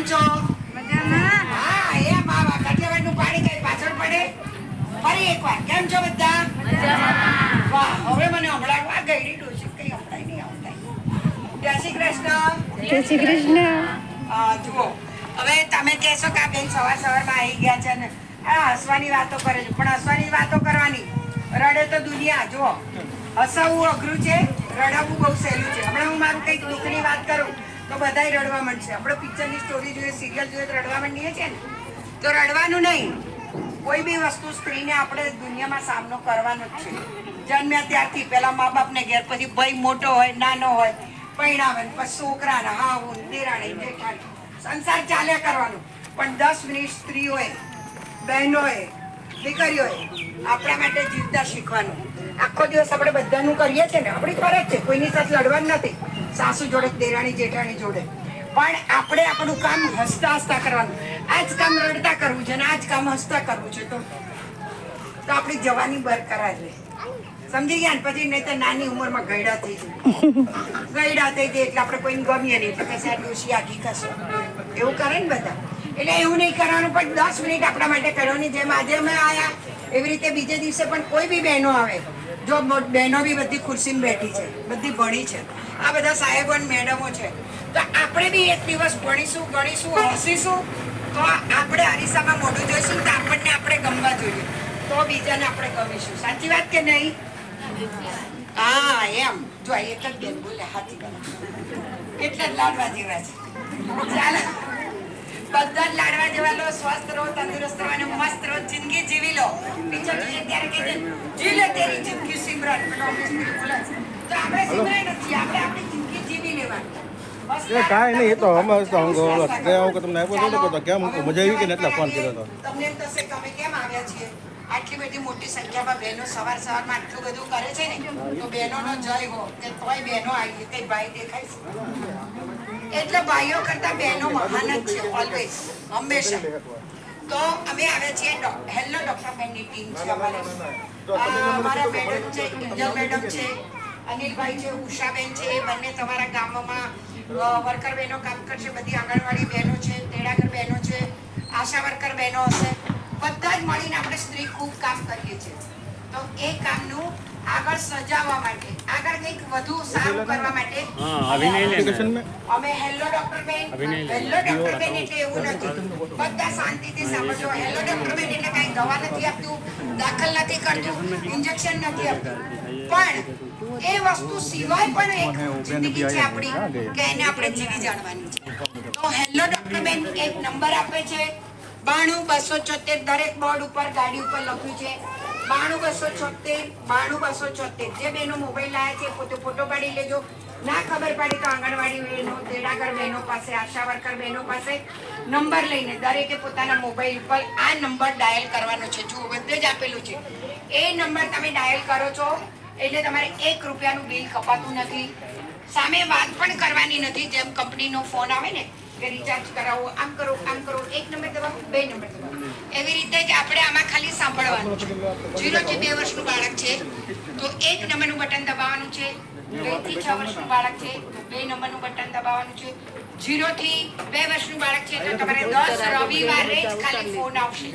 કેમ છો? હા એમ આવા કાઠિયાવાડનું પાણી કઈ પાછળ પડે? ફરી એકવાર કેમ છો બધા? વાહ હવે મને હમણાં વાહ ગઈડી ડોશી કઈ હમણાં નહીં આવતા. જય શ્રી કૃષ્ણ. જય શ્રી કૃષ્ણ. જુઓ હવે તમે કહેશો કે આ બેન સવાર સવારમાં આવી ગયા છે ને આ હસવાની વાતો કરે છે. પણ હસવાની વાતો કરવાની. રડે તો દુનિયા જુઓ. હસાવવું અઘરું છે રડવું બહુ સહેલું છે. હમણાં હું મારું કંઈક દુઃખની વાત કરું. તો બધાય રડવા માંડશે. આપણે પિક્ચરની સ્ટોરી જોઈએ સિરિયલ જોઈએ, તો રડવા માંડીએ છીએ ને? તો રડવાનું નહીં. કોઈ બી વસ્તુ સ્ત્રીને આપણે દુનિયામાં સામનો કરવાનો જ છે. જન્મ્યા ત્યારથી પહેલાં મા બાપને ઘેર, પછી ભાઈ મોટો હોય, નાનો હોય ને પછી છોકરાના હા હું દેરાણી જેઠાણી. સંસાર ચાલ્યા કરવાનું. પણ દસ મિનિટ સ્ત્રીઓએ, બહેનોએ, દીકરીઓએ આપણા માટે જીવતા શીખવાનું. આખો દિવસ આપણે બધાનું કરીએ છીએ ને, આપણી ફરજ છે. કોઈની સાથે લડવાનું નથી. સાસુ જોડે દેરાણી જેઠાણી જોડે. પણ આપણે આપણું કામ હસતા હસતા કરવાનું. આ જ કામ રડતા કરવું છે ને આ જ કામ હસતા કરવું છે તો તો આપણી જવાની બરકરાર રહે. સમજી ગયા ને? પછી નહીં તો નાની ઉંમરમાં ગયડા થઈ જાય. ગયડા થઈ જાય એટલે આપણે કોઈને ગમીએ નહીં. એટલે કશે ડોશી આખી કશો એવું કરે ને બધા. એટલે એવું નહીં કરવાનું, પણ દસ મિનિટ આપણા માટે કરવાની જેમ આજે અમે આવ્યા એવી રીતે બીજે દિવસે પણ કોઈ બી બહેનો આવે, જો બહેનો બી બધી ખુરશીમાં બેઠી છે, બધી ભણી છે. આ બધા સાહેબો અને મેડમો છે. તો આપણે બી એક દિવસ ભણીશું, ગણીશું, હસીશું. તો આપણે અરીસામાં મોઢું જોઈશું તો આપણને આપણે ગમવા જોઈએ. તો બીજાને આપણે ગમીશું. સાચી વાત કે નહીં? હા, એમ. જો એક જ બેન બોલે, હાથી કલા એટલે જ લાડવા જેવા છે. ચાલો. બધા લાડવા જેવા લો, સ્વસ્થ રહો, તંદુરસ્ત રહો અને મસ્ત રહો, જિંદગી જીવી લો. બીજો જોઈએ ત્યારે કે જી લે તેરી જિંદગી સિમરન. બોલે છે. એ કાંઈ નહીં, એ તો અમે તો હું ચાલો. ઓલો તે હું કે તમને આપ્યો હતો ને તો કેમ મજા આવી કે ને એટલે ફોન કર્યો હતો. તમને એમ થશે કે અમે કેમ આવ્યા છીએ? આટલી બધી મોટી સંખ્યામાં બહેનો સવાર સવારમાં આટલું બધું કરે છે ને તો બહેનોનો જય હો કે તોય બહેનો આવી કઈ ભાઈ દેખાય. એટલે ભાઈઓ કરતા બહેનો મહાન જ છે ઓલવેઝ હંમેશા. તો અમે આવ્યા છીએ હેલો ડોક્ટર બેનની ટીમ છે અમારે. અમારા મેડમ છે ઇન્જલ મેડમ છે. અનિલભાઈ છે ઉષાબેન છે, એ બંને તમારા ગામમાં વર્કર બહેનો કામ કરશે, બધી આંગણવાડી બહેનો છે, તેડાગર બહેનો છે, આશા વર્કર બહેનો હશે. બધા જ મળીને આપણે સ્ત્રી ખૂબ કામ કરીએ છીએ. તો એ કામનું આગળ સજાવવા માટે આગળ કંઈક વધુ સારું કરવા માટે અમે હેલો ડોક્ટર બેન હેલો ડોક્ટર બેન એટલે એવું નથી. બધા શાંતિથી સાંભળજો. હેલો ડોક્ટર બેન એટલે કાંઈ દવા નથી આપતું દાખલ નથી કરતું ઇન્જેક્શન નથી આપતું. પણ એ વસ્તુ સિવાય પણ એક જિંદગી છે આપણી કે એને આપણે જીવી જાણવાની છે. તો હેલો ડોક્ટર બેન એક નંબર આપે છે. બાણું બસો છોતેર દરેક બોર્ડ ઉપર ગાડી ઉપર લખ્યું છે. બાણું બસો છોતેર, બાણું બસો છોતેર. જે બેનો મોબાઈલ લાયા છે પોતે ફોટો પાડી લેજો. ના ખબર પડી તો આંગણવાડી બહેનો, તેડાગર બહેનો પાસે, આશા વર્કર બહેનો પાસે નંબર લઈને દરેકે પોતાના મોબાઈલ ઉપર આ નંબર ડાયલ કરવાનો છે. જુઓ, બધે જ આપેલું છે. એ નંબર તમે ડાયલ કરો છો એટલે તમારે એક રૂપિયાનું બિલ કપાતું નથી. સામે વાત પણ કરવાની નથી. જેમ કંપનીનો ફોન આવે ને, કે રિચાર્જ કરાવો, આમ કરો આમ કરો, એક નંબર દબાવો, બે નંબર એવી રીતે જ આપણે આમાં ખાલી સાંભળવાનું છે. જીરો થી બે વર્ષનું બાળક છે, તો એક નંબરનું બટન દબાવવાનું છે બેથી છ વર્ષનું બાળક છે, તો બે નંબરનું બટન દબાવવાનું છે. જીરો થી બે વર્ષનું બાળક છે, તો તમારે દસ રવિવારે જ ખાલી ફોન આવશે.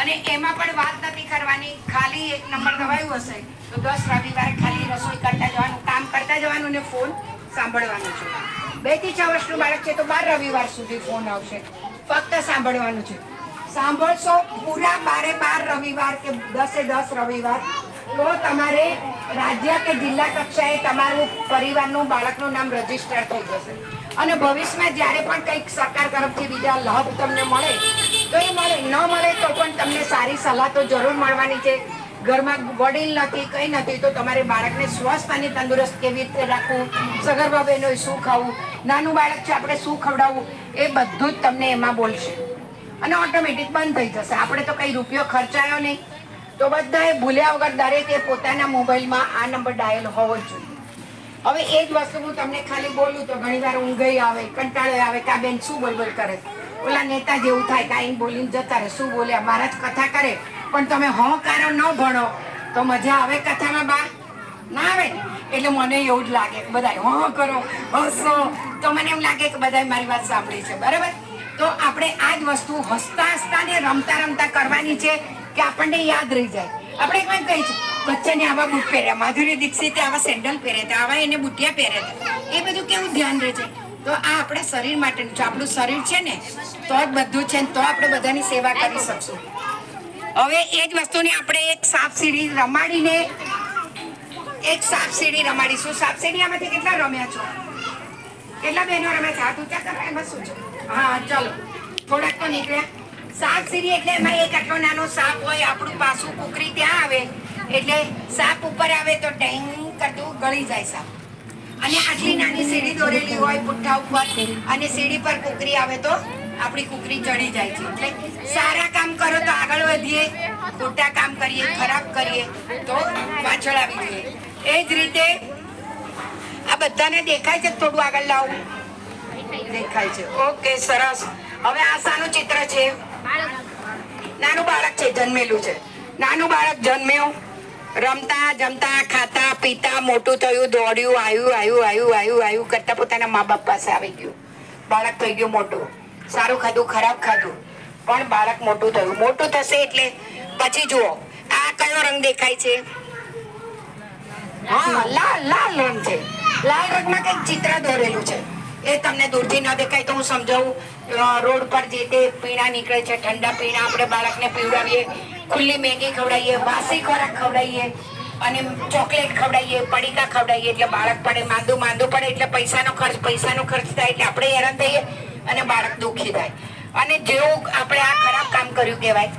અને એમાં પણ વાત નથી કરવાની, ખાલી એક નંબર દબાયું હશે, તો દસ રવિવારે ખાલી રસોઈ કરતા જવાનું, કામ કરતા જવાનું ને ફોન સાંભળવાનું છે. બેથી છ વર્ષનું બાળક છે, તો બાર રવિવાર સુધી ફોન આવશે. ફક્ત સાંભળવાનું છે. સાંભળશો, પૂરા બારે બાર રવિવાર કે દસે દસ રવિવાર, તો તમારે રાજ્ય કે જિલ્લા કક્ષાએ તમારું પરિવારનું, બાળકનું નામ રજિસ્ટર થઈ જશે. અને ભવિષ્યમાં જ્યારે પણ કંઈક સરકાર તરફથી બીજા લાભ તમને મળે, તો એ મળે. ન મળે તો પણ તમને સારી સલાહ તો જરૂર મળવાની છે. ઘરમાં વડીલ નથી, કંઈ નથી, તો તમારે બાળકને સ્વસ્થ અને તંદુરસ્ત કેવી રીતે રાખવું? સગર્ભા શું ખાવું? નાનું બાળક છે, આપણે શું ખવડાવવું? એ બધું જ તમને એમાં બોલશે. અને ઓટોમેટિક બંધ થઈ જશે. આપણે તો કઈ રૂપિયો ખર્ચાયો નહીં. તો બધાએ ભૂલ્યા વગર દરેકે પોતાના મોબાઈલમાં આ નંબર ડાયલ હોવો જોઈએ. હવે એ જ વસ્તુ હું તમને ખાલી બોલું તો ઘણી વાર ઊંઘઈ આવે, કંટાળો આવે કે આ બેન શું બોલબોલ કરે ઓલા નેતા જેવું થાય કાંઈ બોલીને જતા રહે, શું બોલ્યા મારા જ કથા કરે. પણ તમે હ કારો ન ભણો. તો મજા આવે કથામાં બા ના આવે એટલે મને એવું જ લાગે કે બધા હા કરો હસો. તો મને એમ લાગે કે બધા મારી વાત સાંભળી છે. બરાબર? તો આપણે આ જ વસ્તુ હસતા હસતા ને રમતા રમતા કરવાની છે કે આપણને યાદ રહી જાય. આપણે એક વાત કહી છે, બચ્ચાને આવા બૂટ પહેર્યા, માધુરી દીક્ષિતે આવા સેન્ડલ પહેર્યા હતા, આવા એને બુટિયા પહેર્યા હતા. એ બધું કેવું ધ્યાન રહે છે? તો આ આપણા શરીર માટેનું છે. આપણું શરીર છે ને, તો જ બધું છે ને, તો આપણે બધાની સેવા કરી શકશું. હવે એ જ વસ્તુને આપણે એક સાપ સીડી રમાડીને, એક સાપ સીડી રમાડીશું. સાપ સીડી આમાંથી કેટલા રમ્યા છો? કેટલા બહેનો રમ્યા છે? હાથ ઊંચા કરવા એમાં શું છે? હા, ચાલો. થોડાક નીકળ્યા. સાપ સીડી એટલે એમાં એક આટલો નાનો સાપ હોય, આપણું પાછું કુકરી ત્યાં આવે. એટલે સાપ ઉપર આવે તો ટેંગ કરતું ગળી જાય સાપ. અને આટલી નાની સીડી દોરેલી હોય પુઠ્ઠા ઉપર, અને સીડી પર કુકરી આવે તો આપણી કુકરી ચડી જાય છે. સારા કામ કરો તો આગળ વધીએ, ખોટા કામ કરીએ, ખરાબ કરીએ, તો પાછળ આવી જઈએ. એ જ રીતે આ બધાને દેખાય છે, થોડું આગળ લાવું. દેખાય છે. ઓકે, સરસ. હવે આ શાનું ચિત્ર છે? નાનું બાળક છે, જન્મેલું છે. નાનું બાળક જન્મ્યું. રમતા, જમતા, ખાતા, પીતા, મોટું થયું, દોડ્યું, આવ્યું આવ્યું આવ્યું આવ્યું આવ્યું, કરતા પોતાના મા બાપ પાસે આવી ગયું. બાળક થઈ ગયું મોટું. સારું ખાધું, ખરાબ ખાધું. પણ બાળક મોટું થયું. મોટું થશે એટલે પછી જુઓ, આ કયો રંગ દેખાય છે? હા, લાલ લાલ રંગ છે. લાલ રંગમાં કંઈક ચિત્ર દોરેલું છે. એ તમને દૂરથી ન દેખાય તો હું સમજાવું. રોડ પર જે તે પીણા નીકળે છે, ઠંડા પીણા, આપણે બાળકને પીવડાવીએ, ખુલ્લી મેગી ખવડાવીએ, વાસી ખોરાક ખવડાવીએ, અને ચોકલેટ ખવડાવીએ, પડીકા ખવડાવીએ, એટલે બાળક પડે, માંદું માંદું પડે, એટલે પૈસાનો ખર્ચ પૈસાનો ખર્ચ થાય, એટલે આપણે હેરાન થઈએ અને બાળક દુઃખી થાય. અને જેવું આપણે આ ખરાબ કામ કર્યું કહેવાય